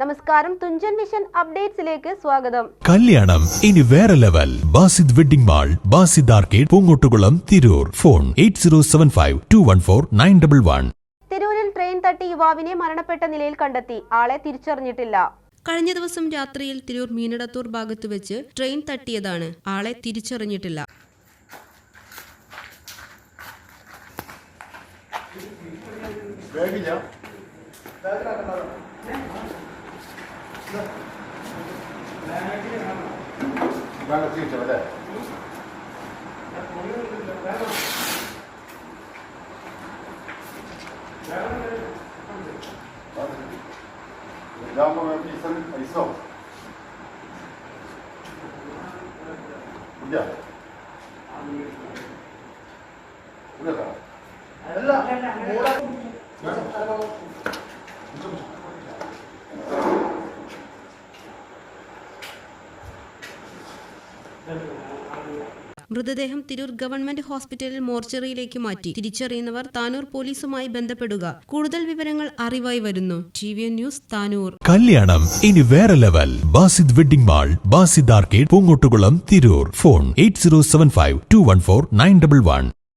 നമസ്കാരം. തുഞ്ചൻ മിഷൻ അപ്ഡേറ്റ്സിലേക്ക് സ്വാഗതം. കല്യാണം. ഇനി വേറെ level. Basid wedding mall Basid arcade Poongottukulam Tirur. Phone eight zero seven five two one four nine double one. തിരൂരിൽ train തട്ടി യുവാവിനെ മരണപ്പെട്ട നിലയിൽ കണ്ടെത്തി. ആളെ തിരിച്ചറിഞ്ഞിട്ടില്ല. കഴിഞ്ഞ ദിവസം രാത്രിയിൽ തിരൂർ മീനടത്തൂർ ഭാഗത്ത് വെച്ച് ട്രെയിൻ തട്ടിയതാണ്. ആളെ തിരിച്ചറിഞ്ഞിട്ടില്ല. വേഗില്ല വേണ്ട തിരിച്ചോ അല്ലേ ഇതാകുമ്പോൾ പൈസ ഇല്ല. ഇല്ല. മൃതദേഹം തിരൂർ ഗവൺമെന്റ് ഹോസ്പിറ്റലിൽ മോർച്ചറിയിലേക്ക് മാറ്റി. തിരിച്ചറിയുന്നവർ താനൂർ പോലീസുമായി ബന്ധപ്പെടുക. കൂടുതൽ വിവരങ്ങൾ അറിവായി വരുന്നു. T V news Tanur. കല്യാണം ഇനി വേറെ level. Basid wedding mall Basid arcade Poongottukulam Tirur. Phone eight